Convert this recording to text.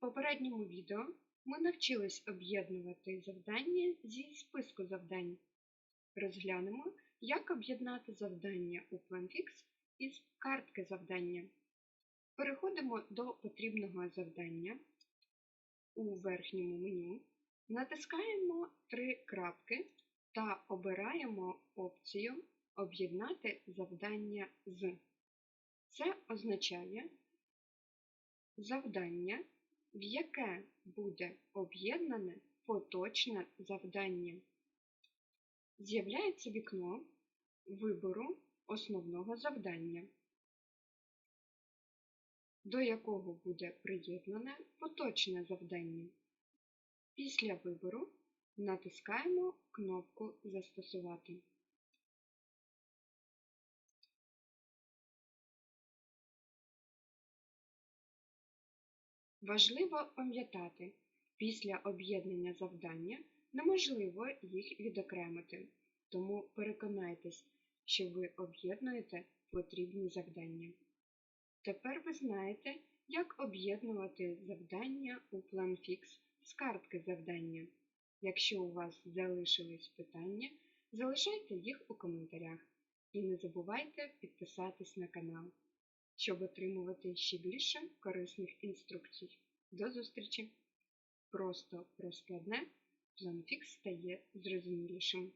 попередньому відео ми навчились об'єднувати завдання зі списку завдань. Розглянемо, як об'єднати завдання у PlanFix із картки завдання. Переходимо до потрібного завдання у верхньому меню, натискаємо три крапки та обираємо опцію Об'єднати завдання з. Це означає завдання, в яке буде об'єднане поточне завдання. З'являється вікно вибору основного завдання, до якого буде приєднане поточне завдання. Після вибору натискаємо кнопку Застосувати. Важливо пам'ятати, після об'єднання завдання неможливо їх відокремити, тому переконайтесь, що ви об'єднуєте потрібні завдання. Тепер ви знаєте, як об'єднувати завдання у PlanFix з картки завдання. Якщо у вас залишились питання, залишайте їх у коментарях і не забувайте підписатись на канал щоб отримувати ще більше корисних інструкцій. До зустрічі! Просто про складне PlanFix стає зрозумілішим.